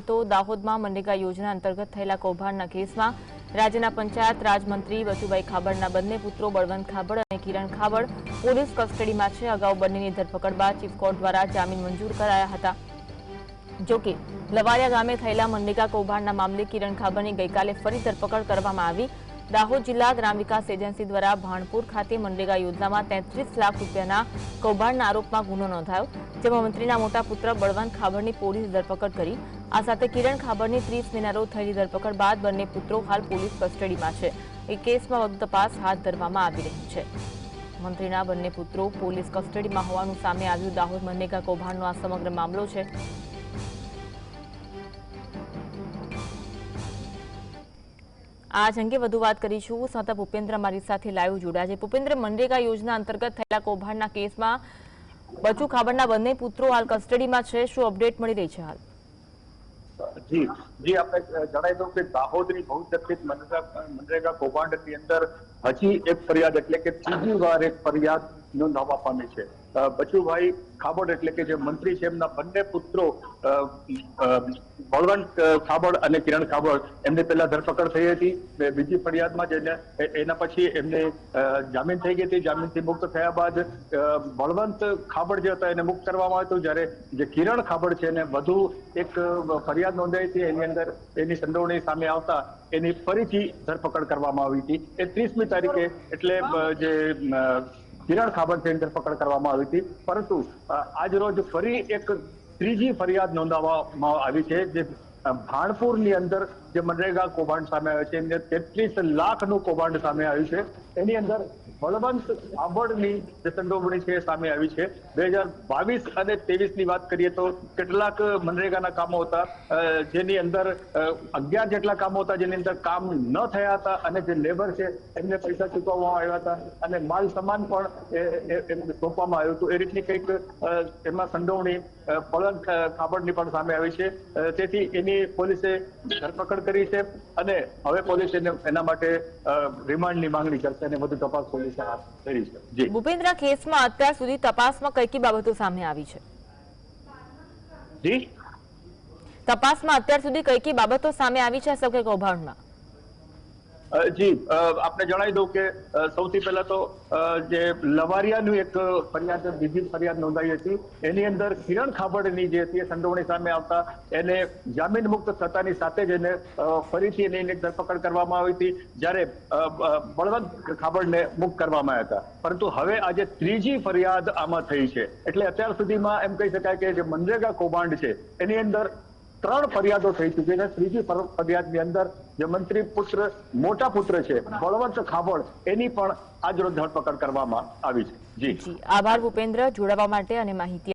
તો દાહોદમાં મનરેગા યોજના અંતર્ગત થયેલા કૌભાંડના કેસમાં રાજ્યના પંચાયત રાજમંત્રી બચુભાઈ ખાબડના બંને પુત્રો બળવંત ખાબડ અને કિરણ ખાબડ પોલીસ કસ્ટડીમાં છે. અગાઉ બંનેની ધરપકડ બાદ ચીફ કોર્ટ દ્વારા જામીન મંજૂર કરાયા હતા. જોકે લવાડિયા ગામે થયેલા મનરેગા કૌભાંડના મામલે કિરણ ખાબડની ગઈકાલે ફરી ધરપકડ કરવામાં આવી. દાહોદ જિલ્લા ગ્રામ વિકાસ એજન્સી દ્વારા ભાણપુર ખાતે મનરેગા યોજનામાં તેત્રીસ લાખ રૂપિયાના કૌભાંડના આરોપમાં ગુનો નોંધાયો. જેમાં મંત્રીના મોટા પુત્ર બળવાન ખાબડની પોલીસ ધરપકડ કરી. આ સાથે કિરણ ખાબડની ત્રીસ મહિના થયેલી ધરપકડ બાદ બંને પુત્રો હાલ પોલીસ કસ્ટડીમાં છે. એ કેસમાં વધુ તપાસ હાથ ધરવામાં આવી રહી છે. મંત્રીના બંને પુત્રો પોલીસ કસ્ટડીમાં હોવાનું સામે આવ્યું. દાહોદ મનરેગા કૌભાંડનો આ સમગ્ર મામલો છે. આજ અંગે વધુ વાત કરીશું. સહતા ભૂપેન્દ્ર મારી સાથે લાઈવ જોડાયા છે. ભૂપેન્દ્ર, મનરેગા યોજના અંતર્ગત થયેલા કૌભાંડના કેસમાં બચુ ખાબડના બંને પુત્રો હાલ કસ્ટડીમાં છે. શું અપડેટ મળી રહી છે હાલ? જી જી આપણે જણાવી દઉં કે દાહોદની બહુચર્ચિત મનરેગા મનરેગા કૌભાંડની અંદર હજી એક ફરિયાદ એટલે કે ત્રીજી વાર એક ફરિયાદ નોંધાવવા પામી છે. અ, બચુભાઈ ખાબડ એટલે કે જે મંત્રી છે, એમના બંને પુત્રો બળવંત ખાબડ અને કિરણ ખાબડ, એમની પહેલા ધરપકડ થઈ હતી બીજી ફરિયાદમાં જેને એના પછી એમને જામીન થઈ ગઈ હતી. જામીનથી મુક્ત થયા બાદ બળવંત ખાબડ જે હતા એને મુક્ત કરવામાં આવ્યું જ્યારે જે કિરણ ખાબડ છે એને વધુ એક ફરિયાદ નોંધાઈ હતી. એની અંદર એની સંડોવણી સામે આવતા એની ફરીથી ધરપકડ કરવામાં આવી હતી. એ ત્રીસમી તારીખે એટલે જે કિરણ એની ધરપકડ કરવામાં આવી હતી. પરંતુ આજ રોજ ફરી એક ત્રીજી ફરિયાદ નોંધાવવામાં આવી છે, જે ભાણપુરની અંદર જે મનરેગા કૌભાંડ સામે આવ્યું છે એમને તેત્રીસ લાખનું કૌભાંડ સામે આવ્યું છે. એની અંદર બળવંત આંબળની જે સંડોવણી છે સામે આવી છે. બે હજાર બાવીસ અને ની વાત કરીએ તો કેટલાક મનરેગાના કામો હતા જેની અંદર અગિયાર જેટલા કામો હતા જેની અંદર કામ ન થયા હતા અને જે લેબર છે એમને પૈસા ચૂકવવામાં આવ્યા હતા અને માલ સામાન પણ એમને સોંપવામાં આવ્યું હતું. એ રીતની કંઈક એમાં સંડોવણી અ, ખાબડની પણ સામે આવી છે. તેથી એની પોલીસે ધરપકડ કરી છે અને હવે પોલીસે એના માટે રિમાન્ડની માંગણી કરશે અને વધુ તપાસ પોલીસે હાથ ધરી છે. જી. ભૂપેન્દ્ર કેસમાં અત્યાર સુધી તપાસમાં કઈ કઈ બાબતો સામે આવી છે? જી? તપાસમાં અત્યાર સુધી કઈ કઈ બાબતો સામે આવી છે સમગ્ર કૌભાંડમાં? જી આપને જણાવી દઉં કે સૌથી પહેલા તો જે લવારિયાનું એક ફરિયાદ, બીજી ફરિયાદ નોંધાઈ હતી. એની અંદર કિરણ ખાબડની જે હતી સંડોવણી સામે આવતા, એને જામીન મુક્ત થતાની સાથે જ એને ફરીથી એની ધરપકડ કરવામાં આવી હતી, જ્યારે બળવંત ખાબડને મુક્ત કરવામાં આવ્યા હતા. પરંતુ હવે આજે ત્રીજી ફરિયાદ આમાં થઈ છે. એટલે અત્યાર સુધીમાં એમ કહી શકાય કે જે મનરેગા કૌભાંડ છે, એની અંદર ત્રણ ફરિયાદો થઈ ચૂકી છે. ત્રીજી ફર- ફરિયાદની અંદર જે મંત્રી પુત્ર, મોટા પુત્ર છે, બળવંત ખાબડ એની પણ આજરોજ ધરપકડ કરવામાં આવી છે. જી. આભાર ભૂપેન્દ્ર, જોડાવા માટે અને માહિતી